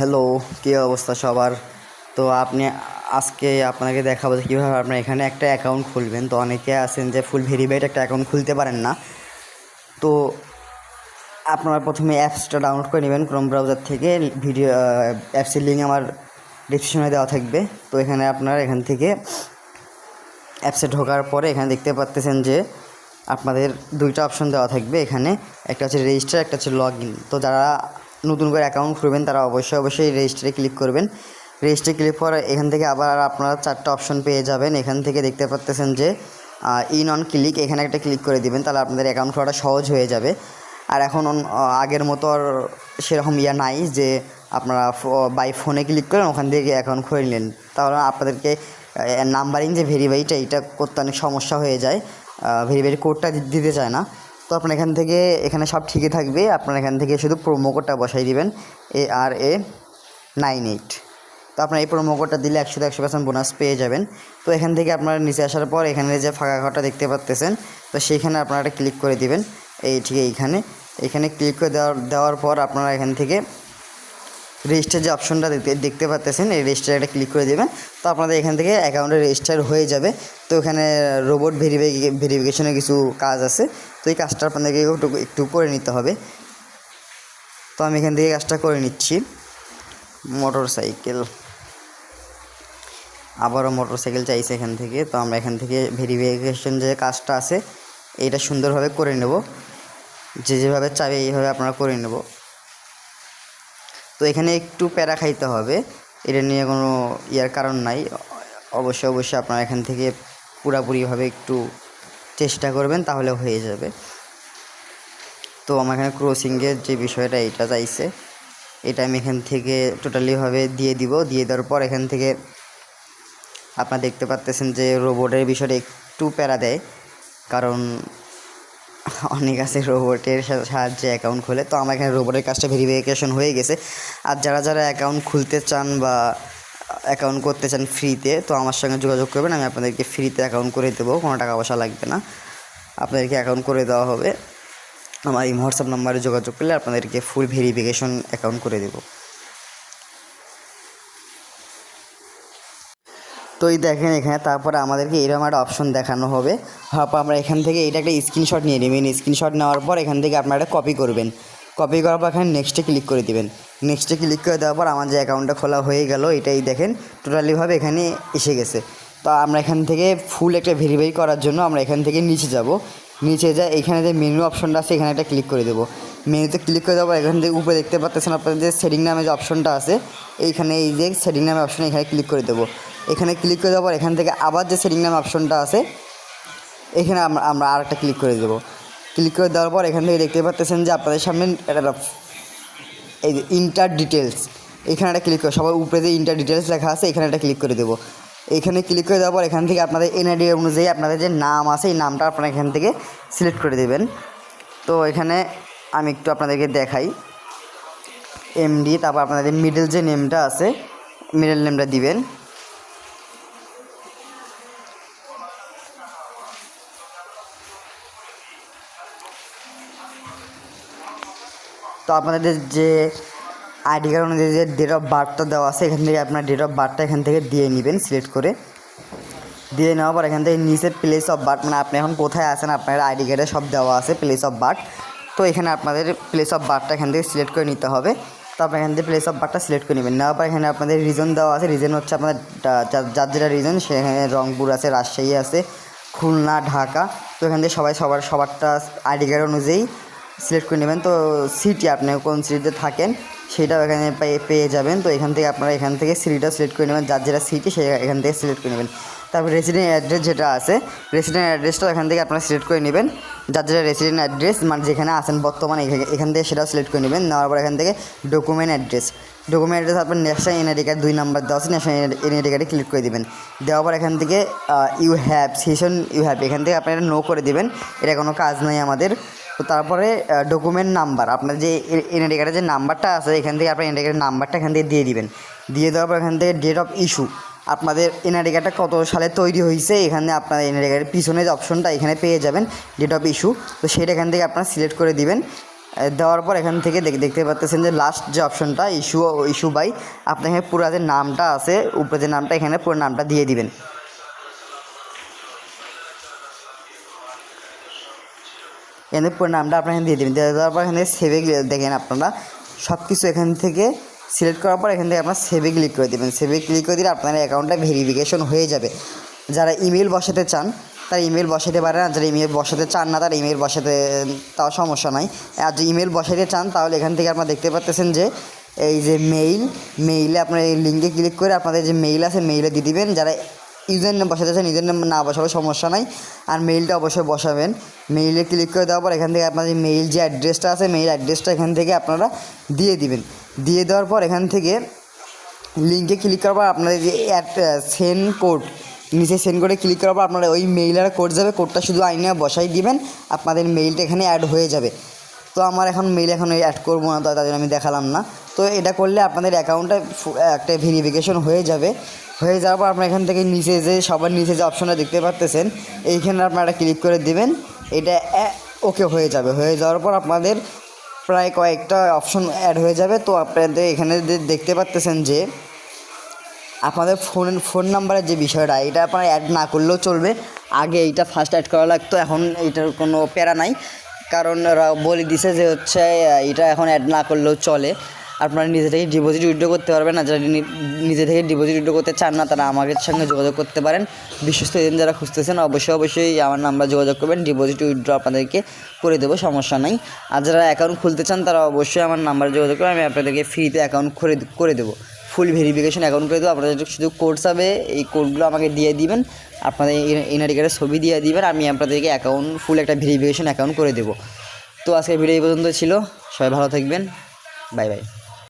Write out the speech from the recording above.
Hello কী অবস্থা সবার? তো আপনি, আজকে আপনাকে দেখাবো যে কীভাবে আপনার এখানে একটা অ্যাকাউন্ট খুলবেন। তো অনেকে আছেন যে ফুল ভেরিফাইড একটা অ্যাকাউন্ট খুলতে পারেন না। তো আপনারা প্রথমে অ্যাপসটা ডাউনলোড করে নেবেন ক্রোম ব্রাউজার থেকে। ভিডিও অ্যাপসের লিঙ্ক আমার ডিসক্রিপশনে দেওয়া থাকবে। তো এখানে আপনারা এখান থেকে অ্যাপসে ঢোকার পরে এখানে দেখতে পাচ্তেছেন যে আপনাদের দুইটা অপশন দেওয়া থাকবে। এখানে একটা হচ্ছে রেজিস্টার একটা হচ্ছে লগ ইন তো যারা নতুন করে অ্যাকাউন্ট খুলবেন, তারা অবশ্যই অবশ্যই রেজিস্টারে ক্লিক করবেন। রেজিস্টারে ক্লিক করে এখান থেকে আবার আপনারা চারটা অপশন পেয়ে যাবেন। এখান থেকে দেখতে পাচ্তেছেন যে ইন অন ক্লিক এখানে একটা ক্লিক করে দিবেন, তাহলে আপনাদের অ্যাকাউন্ট খোলাটা সহজ হয়ে যাবে। আর এখন আগের মতো আর সেরকম ইয়া নাই যে, আপনারা বাই ফোনে ক্লিক করেন, ওখান থেকে অ্যাকাউন্ট খুলে নিলেন। তাহলে আপনাদেরকে নাম্বারিং যে ভেরিফাইটা এটা করতে অনেক সমস্যা হয়ে যায়। ভেরিফাই কোডটা দিতে চায় না। তো আপনার এখান থেকে, এখানে সব ঠিকই থাকবে। আপনার এখান থেকে শুধু প্রোমো কোডটা বসাই দিবেন এ আর এ নাইন এইট। তো আপনার এই প্রোমো কোডটা দিলে একশো একশো পার্সেন্ট বোনাস পেয়ে যাবেন। তো এখান থেকে আপনারা নিচে আসার পর, এখানে যে ফাঁকা ঘরটা দেখতে পাচ্তেছেন তো সেইখানে আপনারা ক্লিক করে দিবেন। এই ঠিক এইখানে। এখানে ক্লিক করে দেওয়ার দেওয়ার পর আপনারা এখান থেকে রেজিস্টার যে অপশনটা দেখতে দেখতে পাচ্তেছেন এই রেজিস্টার একটা ক্লিক করে দেবেন। তো আপনাদের এখান থেকে অ্যাকাউন্টে রেজিস্টার হয়ে যাবে। তো এখানে রোবট ভেরিফাই ভেরিফিকেশনের কিছু কাজ আছে। তো এই কাজটা আপনাদেরকে একটু একটু করে নিতে হবে। তো আমি এখান থেকে কাজটা করে নিচ্ছি। Motorcycle. আবারও মোটর সাইকেল চাইছে এখান থেকে। তো আমরা এখান থেকে ভেরিফিকেশন যে কাজটা আছে এটা সুন্দরভাবে করে নেব। যে যেভাবে চাবে এইভাবে আপনারা করে নেব। তো এখানে একটু প্যারা খাইতে হবে। এটা নিয়ে কোনো ইয়ার কারণ নাই। অবশ্যই অবশ্যই আপনারা এখান থেকে পুরাপুরিভাবে একটু চেষ্টা করবেন, তাহলে হয়ে যাবে। তো আমার এখানে ক্রসিংয়ের যে বিষয়টা এটা চাইছে। এটা আমি এখান থেকে টোটালিভাবে দিয়ে দিব। দিয়ে দেওয়ার পর এখান থেকে আপনারা দেখতে পাচ্তেছেন যে রোবটের বিষয়টা একটু প্যারা দেয়। কারণ অনেক আছে রোবটের সাহায্যে অ্যাকাউন্ট খোলে। তো আমার এখানে রোবটের কাজটা ভেরিফিকেশন হয়ে গেছে। আর যারা যারা অ্যাকাউন্ট খুলতে চান বা অ্যাকাউন্ট করতে চান ফ্রিতে তো আমার সঙ্গে যোগাযোগ করবেন, আমি আপনাদেরকে ফ্রিতে অ্যাকাউন্ট করে দেবো, কোনো টাকা পয়সা লাগবে না। আপনাদেরকে অ্যাকাউন্ট করে দেওয়া হবে। আমার এই হোয়াটসঅ্যাপ নাম্বারে যোগাযোগ করলে আপনাদেরকে ফুল ভেরিফিকেশন অ্যাকাউন্ট করে দেবো। তো এই দেখেন এখানে তারপরে আমাদেরকে এরকম একটা অপশন দেখানো হবে। তারপর আমরা এখান থেকে এটা একটা স্ক্রিনশট নিয়ে নেবেন। স্ক্রিনশট নেওয়ার পর এখান থেকে আপনারা কপি করবেন। কপি করার পর এখানে নেক্সটে ক্লিক করে দিবেন। নেক্সটে ক্লিক করে দেওয়ার পর আমার যে অ্যাকাউন্টটা খোলা হয়ে গেল, এটাই দেখেন টোটালিভাবে এখানে এসে গেছে। তো আমরা এখান থেকে ফুল একটা ভেরিফাই করার জন্য আমরা এখান থেকে নিচে যাব। নিচে যা এখানে যে মেনু অপশনটা আছে, এখানে একটা ক্লিক করে দেবো। মেনুতে ক্লিক করে দেওয়ার পর এখান থেকে উপরে দেখতে পাচ্ছেন আপনাদের যে সেটিং নামে যে অপশনটা আছে, এইখানে এই যে সেটিং নামে অপশন এখানে ক্লিক করে দেবো। এখানে ক্লিক করে দেওয়ার পর এখান থেকে আবার যে সেটিং নামে অপশনটা আছে, এখানে আমরা আমরা আর একটা ক্লিক করে দেবো। ক্লিক করে দেওয়ার পর এখান থেকে দেখতে পাচ্ছেন যে আপনাদের সামনে একটা এই যে ইন্টার ডিটেলস এখানে একটা ক্লিক করে, সবার উপরে যে ইন্টার ডিটেলস লেখা আছে, এখানে একটা ক্লিক করে দেবো। এখানে ক্লিক করে দেওয়ার পর এখান থেকে আপনাদের এনআইডি অনুযায়ী আপনাদের যে নাম আছে, এই নামটা আপনারা এখান থেকে সিলেক্ট করে দেবেন। তো এখানে আমি একটু আপনাদেরকে দেখাই। এমডি তারপর আপনাদের মিডল যে নেমটা আছে মিডল নেমটা দিবেন। তো আপনাদের যে আইডি কার্ড অনুযায়ী যে ডেট অফ বার্থটা দেওয়া আছে, এখান থেকে আপনার ডেট অফ বার্থটা এখান থেকে দিয়ে নেবেন সিলেক্ট করে। দিয়ে নেওয়ার পর এখান থেকে নিচে প্লেস অফ বার্থ মানে আপনি এখন কোথায় আছেন, আপনার আইডি কার্ডে সব দেওয়া আছে প্লেস অফ বার্থ তো এখানে আপনাদের প্লেস অফ বার্থটা এখান থেকে সিলেক্ট করে নিতে হবে। তো আপনি এখান থেকে প্লেস অফ বার্থটা সিলেক্ট করে নেবেন। নেওয়ার পর এখানে আপনাদের রিজন দেওয়া আছে। রিজন হচ্ছে আপনার যার যেটা রিজন সেখানে রংপুর আছে, রাজশাহী আছে, খুলনা, ঢাকা। তো এখান থেকে সবাই সবার, সবারটা আইডি কার্ড অনুযায়ী সিলেক্ট করে নেবেন। তো সিটি আপনি কোন সিটিতে থাকেন সেটাও এখানে পেয়ে যাবেন। তো এখান থেকে আপনারা এখান থেকে সিটিটা সিলেক্ট করে নেবেন। যার যেটা সিটি সে এখান থেকে সিলেক্ট করে নেবেন। তারপর রেসিডেন্ট অ্যাড্রেস যেটা আছে রেসিডেন্ট অ্যাড্রেসটা এখান থেকে আপনারা সিলেক্ট করে নেবেন। যার যেটা রেসিডেন্ট অ্যাড্রেস মানে যেখানে আছেন বর্তমানে, এখান থেকে সেটাও সিলেক্ট করে নেবেন। নেওয়ার পর এখান থেকে ডকুমেন্ট অ্যাড্রেস ডকুমেন্ট অ্যাড্রেস আপনার ন্যাশনাল এনআইডি কার্ড দুই নাম্বার দেওয়া আছে ন্যাশনাল এনআইডি কার্ডে ক্লিক করে দিবেন। দেওয়ার পর এখান থেকে you have session you have এখান থেকে আপনারা নো করে দিবেন। এটা কোনো কাজ নাই আমাদের। তো তারপরে ডকুমেন্ট নাম্বার আপনার যে এনআইডি কার্ডের যে নাম্বারটা আছে, এখান থেকে আপনার এনআইডি কার্ডের নাম্বারটা এখান থেকে দিয়ে দিবেন। দিয়ে দেওয়ার পর এখান থেকে ডেট অফ ইস্যু আপনাদের এনআইডি কার্ডটা কত সালে তৈরি হয়েছে এখানে আপনার এনআইডি কার্ডের পিছনে যে অপশনটা এখানে পেয়ে যাবেন ডেট অফ ইস্যু তো সেটা এখান থেকে আপনারা সিলেক্ট করে দিবেন। দেওয়ার পর এখান থেকে দেখ- দেখতে পাচ্ছেন যে লাস্ট যে অপশনটা ইস্যু ইস্যু বাই আপনার এখানে পুরো যে নামটা আছে, উপরে যে নামটা, এখানে পুরো নামটা দিয়ে দিবেন। এখানে পুরো নামটা আপনার এখানে দিয়ে দেবেন। দিয়ে দেওয়ার পর এখানে সেভে দেখেন আপনারা সব কিছু এখান থেকে সিলেক্ট করার পর এখান থেকে আপনার সেভে ক্লিক করে দেবেন। সেভে ক্লিক করে দিলে আপনার অ্যাকাউন্টটা ভেরিফিকেশন হয়ে যাবে। যারা ইমেল বসাতে চান, তারা ইমেল বসাতে পারেন, আর যারা ইমেল বসাতে চান না, তারা ইমেল বসাতে, তাও সমস্যা নাই। আর যদি ইমেল বসাতে চান, তাহলে এখান থেকে আপনারা দেখতে পাচ্ছেন যে, এই যে মেইল মেইলে আপনার এই লিঙ্কে ক্লিক করে আপনাদের যে মেইল আছে মেইলে দিয়ে দিবেন। যারা ইউজার নেম বসাতে চান, ইউজার নেম না বসাবে সমস্যা নাই। আর মেইলটা অবশ্যই বসাবেন। মেইলে ক্লিক করে দেওয়ার পর এখান থেকে আপনাদের মেইল যে অ্যাড্রেসটা আছে মেইল অ্যাড্রেসটা এখান থেকে আপনারা দিয়ে দিবেন। দিয়ে দেওয়ার পর এখান থেকে লিঙ্কে ক্লিক করার পর আপনাদের যে সেন্ড কোড নিচে সেন্ড করে ক্লিক করার পর আপনারা ওই মেইলের কোড যাবে কোডটা শুধু আইনে বসাই দিবেন, আপনাদের মেইলটা এখানে অ্যাড হয়ে যাবে। তো আমার এখন মেইল এখন অ্যাড করব না, তো তার জন্য আমি দেখালাম না। তো এটা করলে আপনাদের অ্যাকাউন্টটা একটা ভেরিফিকেশন হয়ে যাবে। হয়ে যাওয়ার পর আপনার এখান থেকে নিচে যে, সবার নিচে যে অপশনটা দেখতে পাচ্তেছেন এইখানে আপনারা ক্লিক করে দেবেন। এটা ওকে হয়ে যাবে। হয়ে যাওয়ার পর আপনাদের প্রায় কয়েকটা অপশন অ্যাড হয়ে যাবে। তো আপনাদের এখানে দেখতে পাচ্তেছেন যে, আপনাদের ফোন ফোন নাম্বারের যে বিষয়টা, এটা আপনারা অ্যাড না করলেও চলবে। আগে এইটা ফার্স্ট অ্যাড করা লাগতো, এখন এইটার কোনো প্যারা নাই। কারণ বলে দিছে যে হচ্ছে এটা এখন অ্যাড না করলেও চলে। আপনারা নিজে থেকে ডিপোজিট উইড্রো করতে পারবেন না যারা নিজে থেকে ডিপোজিট উইথড্র করতে চান না, তারা আমাদের সঙ্গে যোগাযোগ করতে পারেন। বিশ্বস্ত এজেন্ট যারা খুঁজতেছেন, অবশ্যই অবশ্যই আমার নাম্বার যোগাযোগ করবেন। ডিপোজিট উইথড্র আপনাদেরকে করে দেবো, সমস্যা নাই। আর যারা অ্যাকাউন্ট খুলতে চান, তারা অবশ্যই আমার নাম্বারে যোগাযোগ করবেন। আমি আপনাদেরকে ফ্রিতে অ্যাকাউন্ট করে করে দেবো। ফুল ভেরিফিকেশন অ্যাকাউন্ট করে দেবো। আপনাদের শুধু কোড যাবে এই কোডগুলো আমাকে দিয়ে দিবেন। আপনাদের এনআইডি কার্ডের ছবি দিয়ে দিবেন। আমি আপনাদেরকে অ্যাকাউন্ট ফুল একটা ভেরিফিকেশন অ্যাকাউন্ট করে দেবো। তো আজকের ভিডিও এই পর্যন্ত ছিল। সবাই ভালো থাকবেন। Bye bye